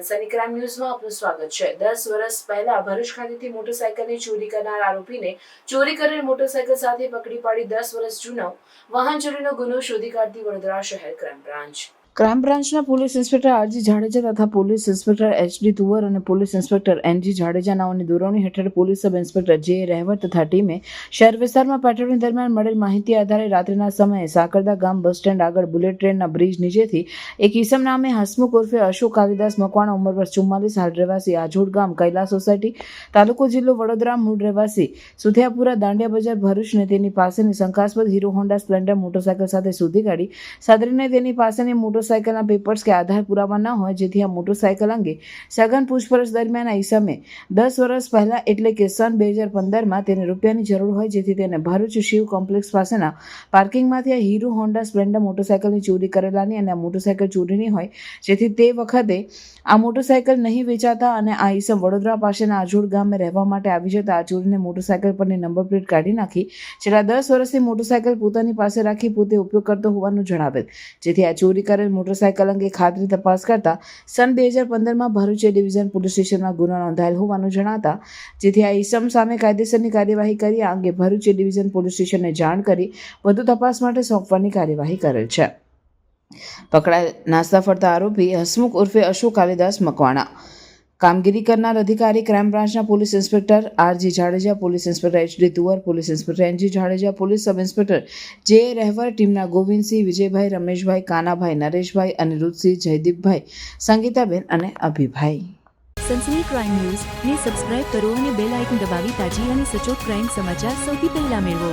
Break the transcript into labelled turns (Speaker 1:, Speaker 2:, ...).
Speaker 1: સનસની crime ન્યૂઝમાં આપનું સ્વાગત છે. દસ વર્ષ પહેલા ભરૂચ ખાતેથી મોટરસાયકલની ચોરી કરનાર આરોપીને ચોરી કરેલ મોટરસાયકલ સાથે પકડી પાડી દસ વર્ષ જૂનો વાહન ચોરીનો ગુનો શોધી કાઢતી વડોદરા શહેર ક્રાઇમ બ્રાન્ચ. ક્રાઇમ બ્રાન્ચના પોલીસ ઇન્સ્પેક્ટર આરજી જાડેજા તથા પોલીસ ઇન્સ્પેક્ટર એચડી તુવર અને પોલીસ ઇન્સ્પેક્ટર એનજી જાડેજા નાઓની દોરવણી હેઠળ પોલીસ સબ ઇન્સ્પેક્ટર જે રહેવત તથા ટીમે શહેર વિસ્તારમાં પેટ્રોલિંગ દરમિયાન મળેલ માહિતી આધારે રાત્રિના સમયે સાકરદા ગામ બસ સ્ટેન્ડ આગળ બુલેટ ટ્રેનના બ્રિજ નીચેથી એક ઈસમ નામે હસમુખ ઉર્ફે અશોક કાલિદાસ મકવાણા ઉંમર વર્ષ ચુમ્માલીસ, હાલ રહેવાસી આજોડ ગામ કૈલાસ સોસાયટી, તાલુકો જિલ્લો વડોદરા મૂળ રહેવાસી સુથિયાપુરા દાંડિયા બજાર ભરૂચને તેની પાસેની શંકાસ્પદ હીરો હોન્ડા સ્પ્લેન્ડર મોટરસાયકલ સાથે શોધી કાઢી. સાદરીને તેની પાસેની મોટરસાયકલના પેપર્સ કે આધાર પુરાવા ન હોય, જેથી આ મોટરસાયકલ અંગે સઘન પૂછપરછ દરમિયાન ઈસમે દસ વર્ષ પહેલાં એટલે કે સન બે હજાર પંદરમાં તેને રૂપિયાની જરૂર હોય, જેથી તેને ભરૂચ શિવ કોમ્પ્લેક્સ પાસેના પાર્કિંગમાંથી આ હીરો હોન્ડા સ્પ્લેન્ડર મોટરસાયકલની ચોરી કરેલાની અને આ મોટરસાયકલ ચોરીની હોય, જેથી તે વખતે આ મોટરસાયકલ નહીં વેચાતા અને આ ઈસમ વડોદરા પાસેના આજોડ ગામે રહેવા માટે આવી જતા આ ચોરીને મોટરસાયકલ પરની નંબર પ્લેટ કાઢી નાખી. છેલ્લા દસ વર્ષથી મોટરસાયકલ પોતાની પાસે રાખી પોતે ઉપયોગ કરતો હોવાનું જણાવેલ જેથી આ ચોરી કરેલ મોટરસાયકલ અંગે ખાતરી તપાસ કરતા સન બે હજાર પંદરમાં ભરૂચ ડિવિઝન પોલીસ સ્ટેશનમાં ગુનો નોંધાયેલ હોવાનું જણાતા, જેથી આ ઈસમ સામે કાયદેસરની કાર્યવાહી કરી, આ અંગે ભરૂચ ડિવિઝન પોલીસ સ્ટેશનને જાણ કરી વધુ તપાસ માટે સોંપવાની કાર્યવાહી કરેલ છે. પકડાયેલ નાસ્તા ફરતા આરોપી હસમુખ ઉર્ફે અશોક કાલિદાસ મકવાણા કામગીરી કરનાર અધિકારી ક્રાઇમ બ્રાન્ચના police inspector RG Jadeja, police inspector HD Tuvar, police inspector NG Jadeja, police sub inspector J Rahevar ટીમના ગોવિંદસિંહ, વિજયભાઈ, રમેશભાઈ, કાનાભાઈ, નરેશભાઈ અનિરુદ્ધસિંહ જયદીપભાઈ, સંગીતાબેન અને અભિભાઈ.
Speaker 2: સનસની ક્રાઇમ ન્યૂઝ ને સબસ્ક્રાઇબ કરો અને બેલ આઇકન દબાવી તાજી અને સચોટ ક્રાઇમ સમાચાર સૌથી પહેલા મેળવો.